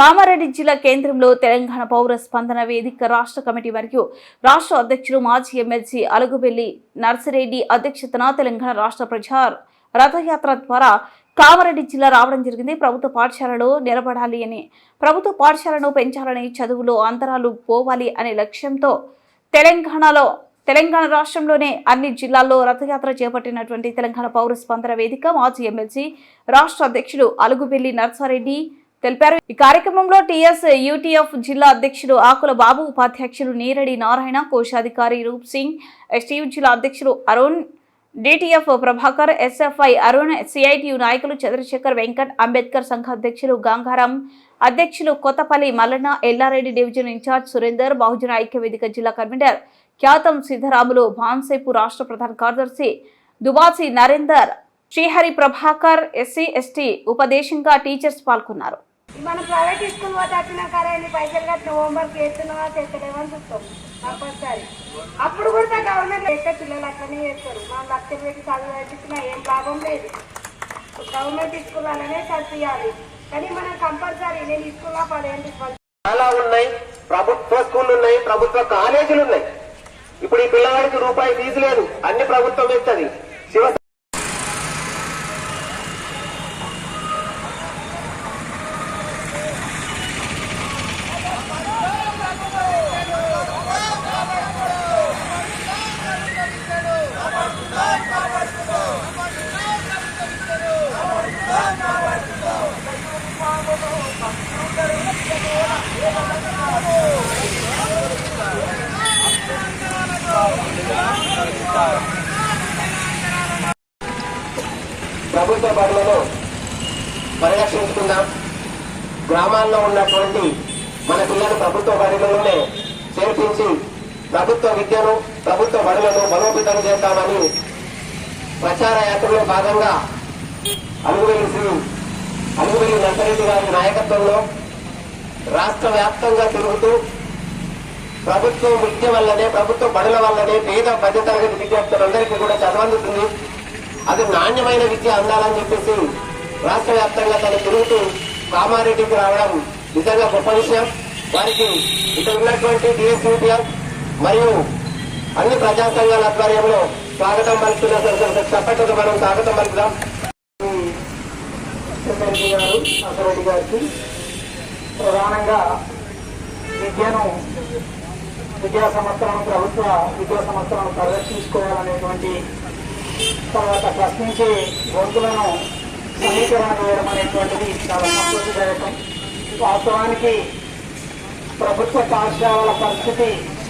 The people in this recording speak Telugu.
కామారెడ్డి జిల్లా కేంద్రంలో తెలంగాణ పౌర స్పందన వేదిక రాష్ట్ర కమిటీ మరియు రాష్ట్ర అధ్యక్షులు మాజీ ఎమ్మెల్సీ అలుగుబెల్లి నర్సిరెడ్డి అధ్యక్షతన తెలంగాణ రాష్ట్ర ప్రజా రథయాత్ర ద్వారా కామారెడ్డి జిల్లా రావడం జరిగింది. ప్రభుత్వ పాఠశాలలో నిలబడాలి అని. ప్రభుత్వ పాఠశాలను పెంచాలని చదువులో అంతరాలు పోవాలి అనే లక్ష్యంతో తెలంగాణలో తెలంగాణ రాష్ట్రంలోనే అన్ని జిల్లాల్లో రథయాత్ర చేపట్టినటువంటి తెలంగాణ పౌర స్పందన వేదిక మాజీ ఎమ్మెల్సీ రాష్ట్ర అధ్యక్షుడు అలుగుబెల్లి నర్సారెడ్డి తెలిపారు. ఈ కార్యక్రమంలో టీఎస్ యూటీఎఫ్ జిల్లా అధ్యక్షుడు ఆకుల బాబు ఉపాధ్యక్షులు నీరడి నారాయణ కోశాధికారి రూప్ సింగ్ ఎస్టీయు జిల్లా అధ్యక్షుడు Arun DTF Prabhakar SFI Arun CITU నాయకులు చంద్రశేఖర్ వెంకట్ అంబేద్కర్ సంఘ అధ్యక్షులు గంగారాం అధ్యక్షులు కొత్తపల్లి మల్లన్న ఎల్లారెడ్డి డివిజన్ ఇన్ఛార్జ్ సురేందర్ బహుజన ఐక్య వేదిక జిల్లా కన్వీనర్ ఖ్యాతం సిద్ధరాములు భాన్సేపు రాష్ట్ర ప్రధాన కార్యదర్శి దుబాసి నరేందర్ శ్రీహరి ప్రభాకర్ ఎస్సీ ఎస్టీ ఉపదేశంగా టీచర్స్ పాల్గొన్నారు. మనం ప్రైవేట్ స్కూల్ పోతే వచ్చినా కరే నీ పైసలు కట్టిన హోంవర్క్ చేస్తున్నావా చేస్తలేమని చూస్తాం కంపల్సరీ. అప్పుడు కూడా గవర్నమెంట్ చేస్తే పిల్లలు అట్లనే చేస్తారు. మనం లక్షలు పెట్టి చదువు చదివించినా ఏం లాభం లేదు. గవర్నమెంట్ స్కూల్ అలానే చదివియాలి. కానీ మనం కంపల్సరీ నేను ఇస్తున్నా స్కూల్లో పదేళ్ళు చాలా ఉన్నాయి. ప్రభుత్వ స్కూళ్ళు ఉన్నాయి ప్రభుత్వ కాలేజీలు ఉన్నాయి. ఇప్పుడు ఈ పిల్లవాడికి రూపాయి ఫీజు లేదు. అన్ని ప్రభుత్వం ఇస్తుంది శివ ప్రభుత్వ బడులను పరిరక్షించుకుందాం. గ్రామాల్లో ఉన్నటువంటి మన పిల్లలు ప్రభుత్వ బడులలోనే చేర్పించి ప్రభుత్వ విద్యను ప్రభుత్వ బడులను బలోపేతం చేస్తామని ప్రచార యాత్రలో భాగంగా అలుగువెల్లి శ్రీ అలుగువెల్లి నర్సరెడ్డి గారి నాయకత్వంలో రాష్ట్ర వ్యాప్తంగా తిరుగుతూ ప్రభుత్వం విద్య వల్లనే ప్రభుత్వ బడుల వల్లనే పేద మధ్యతరగతి విద్యార్థులందరికీ కూడా చదవందుతుంది అది నాణ్యమైన విద్య అందాలని చెప్పేసి రాష్ట్ర వ్యాప్తంగా తను తిరుగుతూ కామారెడ్డికి రావడం నిజంగా గొప్ప విషయం. వారికి ఇక్కడ ఉన్నటువంటి డిఎస్యూటీఎం మరియు అన్ని ప్రజా సంఘాల ఆధ్వర్యంలో స్వాగతం పలుకుతున్న చప్పట్లకు మనం స్వాగతం పలుకుదాం. రెడ్డి గారు అసరెడ్డి గారికి ప్రధానంగా విద్యను విద్యా సంవత్సరం ప్రభుత్వ విద్యా సంవత్సరం పరిరక్షించుకోవాలనేటువంటి తర్వాత ప్రశ్నించే గొంతులను సమీకరణ చేయడం అనేటువంటిది చాలా సంతోషదాయకం. వాస్తవానికి ప్రభుత్వ పాఠశాలల పరిస్థితి